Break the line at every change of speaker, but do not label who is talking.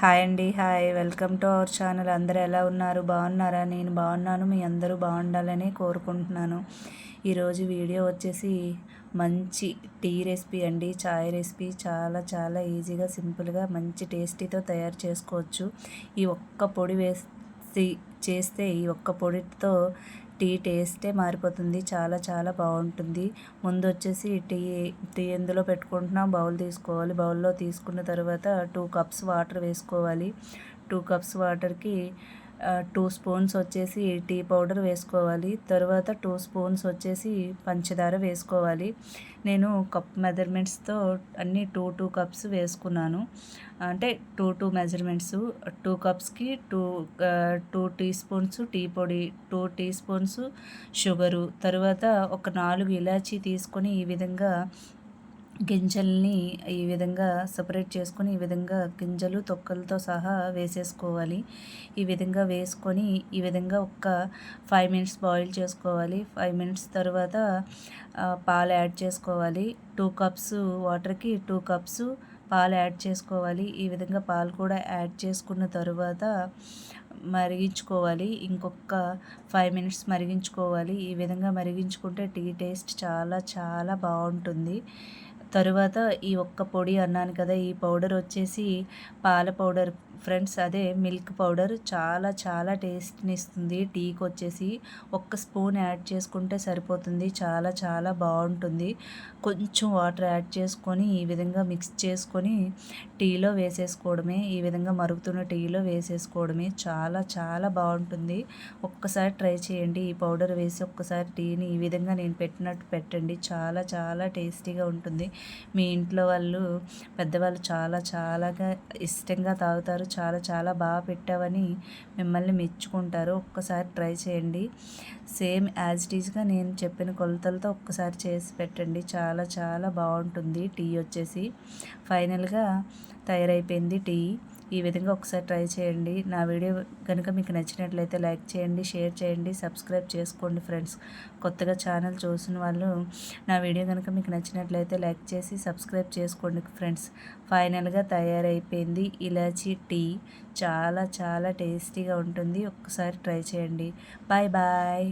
Hi అండి hi. Welcome to our channel. అందరూ ఎలా ఉన్నారు? బాగున్నారా? నేను బాగున్నాను. మీ అందరూ బాగుండాలని కోరుకుంటున్నాను. ఈరోజు వీడియో వచ్చేసి మంచి టీ రెసిపీ అండి. చాయ్ రెసిపీ చాలా చాలా ఈజీగా సింపుల్గా మంచి టేస్టీతో తయారు చేసుకోవచ్చు. ఈ ఒక్క పొడి వేసి చేస్తే ఈ ఒక్క పొడితో టీ టేస్టే మారిపోతుంది. చాలా చాలా బాగుంటుంది. ముందు వచ్చేసి టీ టీ ఎందులో పెట్టుకుంటున్నాం? బౌల్ తీసుకోవాలి. బౌల్లో తీసుకున్న తర్వాత టూ కప్స్ వాటర్ వేసుకోవాలి. టూ కప్స్ వాటర్కి టూ స్పూన్స్ వచ్చేసి టీ పౌడర్ వేసుకోవాలి. తర్వాత టూ స్పూన్స్ వచ్చేసి పంచదార వేసుకోవాలి. నేను కప్ మెజర్మెంట్స్తో అన్నీ టూ టూ కప్స్ వేసుకున్నాను. అంటే టూ టూ మెజర్మెంట్స్ టూ కప్స్కి two two teaspoons tea పొడి టూ టీ స్పూన్స్ షుగరు తర్వాత ఒక నాలుగు ఇలాచీ తీసుకొని ఈ విధంగా గింజల్ని ఈ విధంగా సపరేట్ చేసుకొని ఈ విధంగా గింజలు తొక్కలతో సహా వేసేసుకోవాలి. ఈ విధంగా వేసుకొని ఈ విధంగా ఒక ఫైవ్ మినిట్స్ బాయిల్ చేసుకోవాలి. ఫైవ్ మినిట్స్ తర్వాత పాలు యాడ్ చేసుకోవాలి. టూ కప్స్ వాటర్కి టూ కప్స్ పాలు యాడ్ చేసుకోవాలి. ఈ విధంగా పాలు కూడా యాడ్ చేసుకున్న తర్వాత మరిగించుకోవాలి. ఇంకొక ఫైవ్ మినిట్స్ మరిగించుకోవాలి. ఈ విధంగా మరిగించుకుంటే టీ టేస్ట్ చాలా చాలా బాగుంటుంది. తరువాత ఈ ఒక్క పొడి అన్నాను కదా ఈ పౌడర్ వచ్చేసి పాల పౌడర్ ఫ్రెండ్స్ అదే మిల్క్ పౌడర్ చాలా చాలా టేస్ట్ని ఇస్తుంది టీకి వచ్చేసి ఒక్క స్పూన్ యాడ్ చేసుకుంటే సరిపోతుంది. చాలా చాలా బాగుంటుంది కొంచెం వాటర్ యాడ్ చేసుకొని ఈ విధంగా మిక్స్ చేసుకొని టీలో వేసేసుకోవడమే ఈ విధంగా మరుగుతున్న టీలో వేసేసుకోవడమే చాలా చాలా బాగుంటుంది ఒక్కసారి ట్రై చేయండి. ఈ పౌడర్ వేసి ఒక్కసారి టీని ఈ విధంగా నేను పెట్టినట్టు పెట్టండి. చాలా చాలా టేస్టీగా ఉంటుంది. మీ ఇంట్లో వాళ్ళు పెద్దవాళ్ళు చాలా చాలాగా ఇష్టంగా తాగుతారు. చాలా చాలా బాగా పెట్టావని మిమ్మల్ని మెచ్చుకుంటారు. ఒక్కసారి ట్రై చేయండి. సేమ్ యాజ్ ఇట్ ఈజ్గా నేను చెప్పిన కొలతలతో ఒక్కసారి చేసి పెట్టండి. చాలా చాలా బాగుంటుంది. టీ వచ్చేసి ఫైనల్గా తయారైపోయింది టీ. ఈ విధంగా ఒకసారి ట్రై చేయండి. నా వీడియో కనుక మీకు నచ్చినట్లయితే లైక్ చేయండి షేర్ చేయండి సబ్స్క్రైబ్ చేసుకోండి ఫ్రెండ్స్. కొత్తగా ఛానల్ చూసిన వాళ్ళు నా వీడియో కనుక మీకు నచ్చినట్లయితే లైక్ చేసి సబ్స్క్రైబ్ చేసుకోండి ఫ్రెండ్స్. ఫైనల్గా తయారైపోయింది ఇలాచీ టీ. చాలా చాలా టేస్టీగా ఉంటుంది. ఒక్కసారి ట్రై చేయండి. Bye bye.